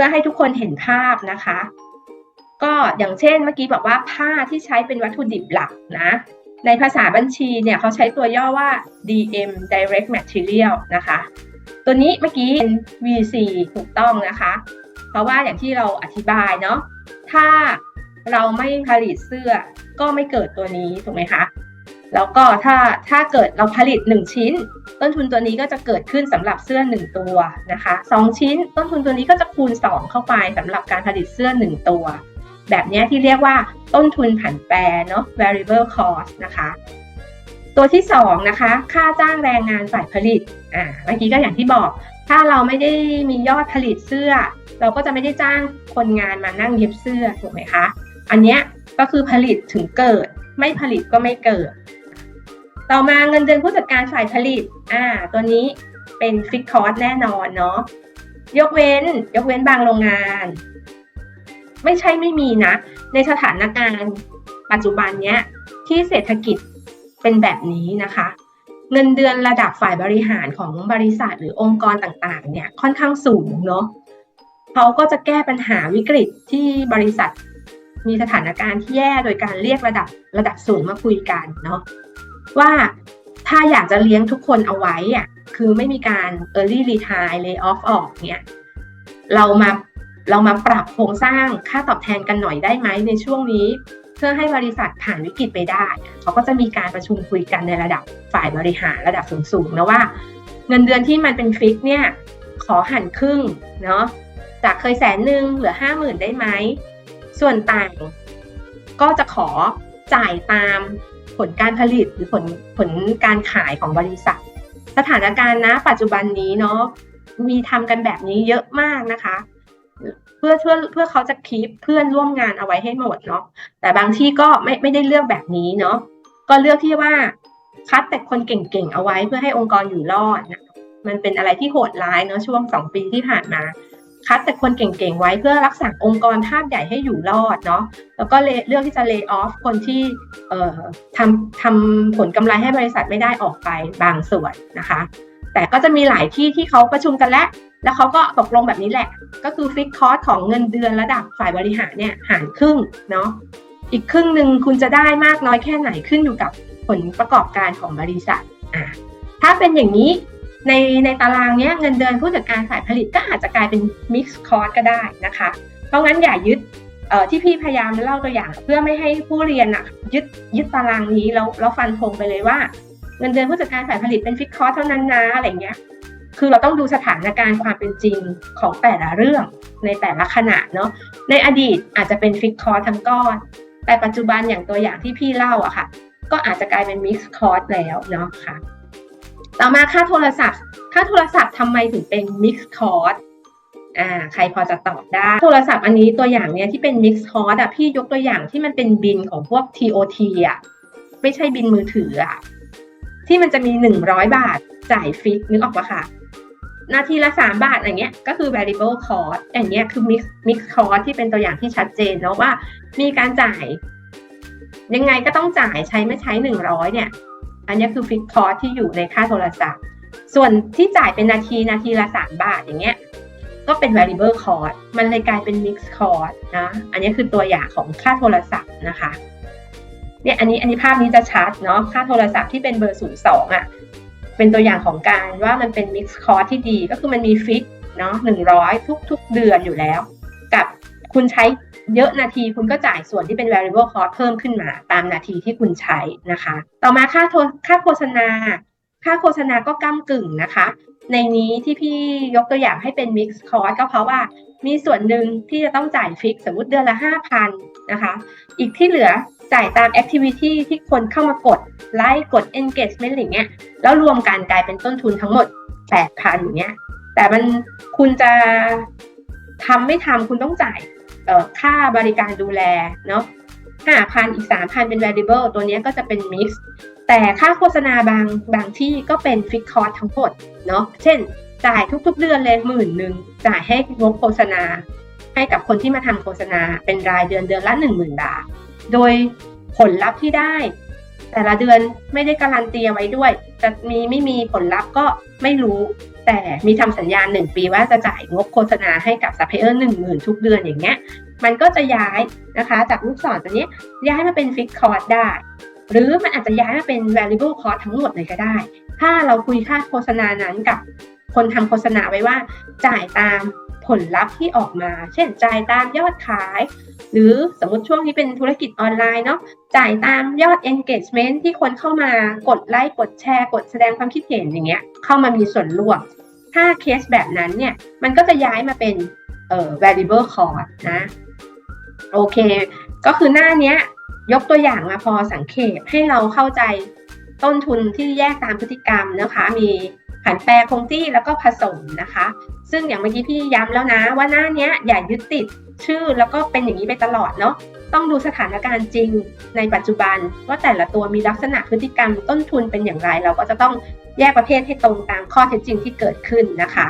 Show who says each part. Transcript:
Speaker 1: พื่อให้ทุกคนเห็นภาพนะคะ ก็อย่างเช่นเมื่อกี้บอกว่าผ้าที่ใช้เป็นวัตถุดิบหลักนะในภาษาบัญชีเนี่ยเขาใช้ตัวย่อว่า DM Direct Material นะคะ ตัวนี้เมื่อกี้เป็น VC ถูกต้องนะคะ เพราะว่าอย่างที่เราอธิบายเนาะถ้าเราไม่ผลิตเสื้อก็ไม่เกิดตัวนี้ถูกไหมคะ แล้วก็ถ้าถ้าเกิดเราผลิต 1 ชิ้น ต้นทุนตัวนี้ก็จะเกิดขึ้นสำหรับเสื้อ 1 ตัวนะคะ2ชิ้น ต้นทุนตัวนี้ก็จะคูณ 2 เข้าไปสำหรับการผลิตเสื้อ 1 ตัว แบบนี้ที่เรียกว่าต้นทุนผันแปรเนาะ variable cost นะคะ ตัวที่2นะคะค่าจ้างแรงงานฝ่ายผลิตอ่าเมื่อกี้ก็อย่างที่บอก ถ้าเราไม่ได้มียอดผลิตเสื้อ เราก็จะไม่ได้จ้างคนงานมานั่งเย็บเสื้อถูกไหมคะอันเนี้ยก็คือผลิตถึงเกิดไม่ผลิตก็ไม่เกิด ต่อมาเงินเดือนผู้จัดการฝ่ายผลิต อ่า ตัวนี้เป็นฟิกคอร์สแน่นอนเนาะ ยกเว้น ยกเว้นบางโรงงาน ไม่ใช่ไม่มีนะ ในสถานการณ์ปัจจุบันเนี้ย ที่เศรษฐกิจเป็นแบบนี้นะคะ เงินเดือนระดับฝ่ายบริหารของบริษัทหรือองค์กรต่างๆ เนี่ยค่อนข้างสูงเนาะเขาก็จะแก้ปัญหาวิกฤตที่บริษัทมีสถานการณ์ที่แย่โดยการเรียกระดับระดับสูงมาคุยกันเนาะ ว่าถ้าอยากจะเลี้ยงทุกคนเอาไว้อะคือไม่มีการ early retire lay off ออกเนี่ยเรามาเรามาปรับโครงสร้างค่าตอบแทนกันหน่อยได้ไหมในช่วงนี้ เพื่อให้บริษัทผ่านวิกฤตไปได้ เขาก็จะมีการประชุมคุยกันในระดับฝ่ายบริหารระดับสูงๆนะว่า เงินเดือนที่มันเป็นฟิกเนี่ยขอหันครึ่งเนาะจากเคยแสนหนึ่งเหลือห้าหมื่นได้ไหม ส่วนต่างก็จะขอจ่ายตาม ผลการผลิตหรือผลผลการขายของบริษัท สถานการณ์นะปัจจุบันนี้เนาะมีทำกันแบบนี้เยอะมากนะคะ เพื่อเพื่อเพื่อเขาจะคีปเพื่อนร่วมงานเอาไว้ให้หมดเนาะแต่บางที่ก็ไม่ไม่ได้เลือกแบบนี้เนาะก็เลือกที่ว่าคัดแต่คนเก่งๆเอาไว้เพื่อให้องค์กรอยู่รอดนะมันเป็นอะไรที่โหดร้ายเนาะช่วงสองปีที่ผ่านมา คัดแต่คนเก่งๆไว้เพื่อรักษาองค์กรทาสใหญ่ให้อยู่รอดเนาะแล้วก็เลือกที่จะเลิกออฟคนที่เอ่อทำทำผลกำไรให้บริษัทไม่ได้ออกไปบางส่วนนะคะ แต่ก็จะมีหลายที่ที่เขาประชุมกันแล้วแล้วเขาก็ตกลงแบบนี้แหละ ก็คือฟิกคอร์สของเงินเดือนระดับฝ่ายบริหารเนี่ยหารครึ่งเนาะอีกครึ่งหนึ่งคุณจะได้มากน้อยแค่ไหนขึ้นอยู่กับผลประกอบการของบริษัทอ่าถ้าเป็นอย่างนี้ ในในตารางเนี้ยเงินเดือนผู้จัดการฝ่ายผลิตก็อาจจะกลายเป็นมิกซ์คอร์สก็ได้นะคะ เพราะงั้นอย่ายึดที่พี่พยายามเล่าตัวอย่าง เพื่อไม่ให้ผู้เรียนอะยึดยึดตารางนี้แล้วแล้วฟันธงไปเลยว่า เงินเดือนผู้จัดการฝ่ายผลิตเป็นฟิกคอร์สเท่านั้นนะอะไรเงี้ยคือเราต้องดูสถานการณ์ความเป็นจริงของแต่ละเรื่องในแต่ละขณะเนาะในอดีตอาจจะเป็นฟิกคอร์สทั้งก้อน แต่ปัจจุบันอย่างตัวอย่างที่พี่เล่าอะค่ะ ก็อาจจะกลายเป็นมิกซ์คอร์สแล้วเนาะค่ะ ต่อมาค่าโทรศัพท์ ค่าโทรศัพท์ทำไมถึงเป็นมิกซ์คอร์สอ่าใครพอจะตอบได้ โทรศัพท์อันนี้ตัวอย่างเนี้ยที่เป็นมิกซ์คอร์สอะพี่ยกตัวอย่างที่มันเป็นบินของพวก TOT อะไม่ใช่บินมือถืออะที่มันจะมีหนึ่งร้อยบาทจ่ายฟิกนึกออกปะคะนาทีละสามบาทอย่างเงี้ยก็คือ variable cost อย่างเงี้ยคือ mix mix cost ที่เป็นตัวอย่างที่ชัดเจนเนาะว่ามีการจ่าย ยังไงก็ต้องจ่ายใช้ไม่ใช้หนึ่งร้ อันนี้คือ fix cost ที่อยู่ในค่าโทรศัพท์ ส่วนที่จ่ายเป็นนาทีนาทีละสามบาทอย่างเงี้ยก็เป็น variable cost มันเลยกลายเป็น mix cost นะ อันนี้คือตัวอย่างของค่าโทรศัพท์นะคะ เนี่ยอันนี้อันนี้ภาพนี้จะชัดเนาะ ค่าโทรศัพท์ที่เป็นเบอร์ศูนย์สองอะ เป็นตัวอย่างของการว่ามันเป็น mix cost ที่ดี ก็คือมันมีฟิกเนาะหนึ่งร้อยทุกทุกเดือนอยู่แล้ว กับคุณใช้ เยอะนาทีคุณก็จ่ายส่วนที่เป็น variable cost เพิ่มขึ้นมา ตามนาทีที่คุณใช้นะคะ ต่อมาค่าโทค่าโฆษณา ค่าโฆษณาก็ก้ากึ่งนะคะ ในนี้ที่พี่ยกตัวอย่างให้เป็น mix cost ก็เพราะว่ามีส่วนหนึ่งที่จะต้องจ่ายฟิกสมมติเดือนละ 5,000นะคะ อีกที่เหลือจ่ายตาม activity ที่คนเข้ามากดไลค์กด engagement อะไรเงี้ยแล้วรวมกันกลายเป็นต้นทุนทั้งหมด 8,000อย่างเงี้ยแต่มันคุณจะทำไม่ทำคุณต้องจ่าย ค่าบริการดูแลเนาะค่าพันอีกสามพันเป็น variable ตัวนี้ก็จะเป็น mix แต่ค่าโฆษณาบางบางที่ก็เป็น fixed cost ทั้งหมดเนาะเช่น จ่ายทุกๆเดือนเลยหมื่นหนึ่งจ่ายให้งบโฆษณา ให้กับคนที่มาทำโฆษณาเป็นรายเดือนเดือนละ 10,000 บาท โดยผลลัพธ์ที่ได้ แต่ละเดือนไม่ได้การันตีเอาไว้ด้วย จะมีไม่มีผลลัพธ์ก็ไม่รู้ แต่มีทำสัญญาณ1ปีว่าจะจ่ายงบโฆษณาให้กับซัพพลายเออร์หนึ่งหมื่นทุกเดือนอย่างเงี้ย มันก็จะย้ายนะคะจากลูกศรตัวนี้ย้ายมาเป็นฟิกคอร์สได้ หรือมันอาจจะย้ายมาเป็น variable cost ทั้งหมดเลยก็ได้ ถ้าเราคุยค่าโฆษณานั้นกับคนทำโฆษณาไว้ว่าจ่ายตาม ผลลัพธ์ที่ออกมา เช่นจ่ายตามยอดขาย หรือสมมติช่วงนี้เป็นธุรกิจออนไลน์เนาะจ่ายตามยอด engagement ที่คนเข้ามากดไลค์กดแชร์ กดแสดงความคิดเห็นอย่างเงี้ยเข้ามามีส่วนร่วม ถ้าเคสแบบนั้นเนี่ยมันก็จะย้ายมาเป็นเอ่อ variable cost นะโอเค ก็คือหน้าเนี้ยยกตัวอย่างมาพอสังเกตให้เราเข้าใจต้นทุนที่แยกตามพฤติกรรมนะคะ มี ผันแปรคงที่แล้วก็ผสมนะคะ ซึ่งอย่างเมื่อกี้พี่ย้ำแล้วนะว่าหน้านี้อย่ายึดติดชื่อแล้วก็เป็นอย่างนี้ไปตลอดเนาะต้องดูสถานการณ์จริงในปัจจุบัน ว่าแต่ละตัวมีลักษณะพฤติกรรมต้นทุนเป็นอย่างไร เราก็จะต้องแยกประเภทให้ตรงตามข้อเท็จจริงที่เกิดขึ้นนะคะ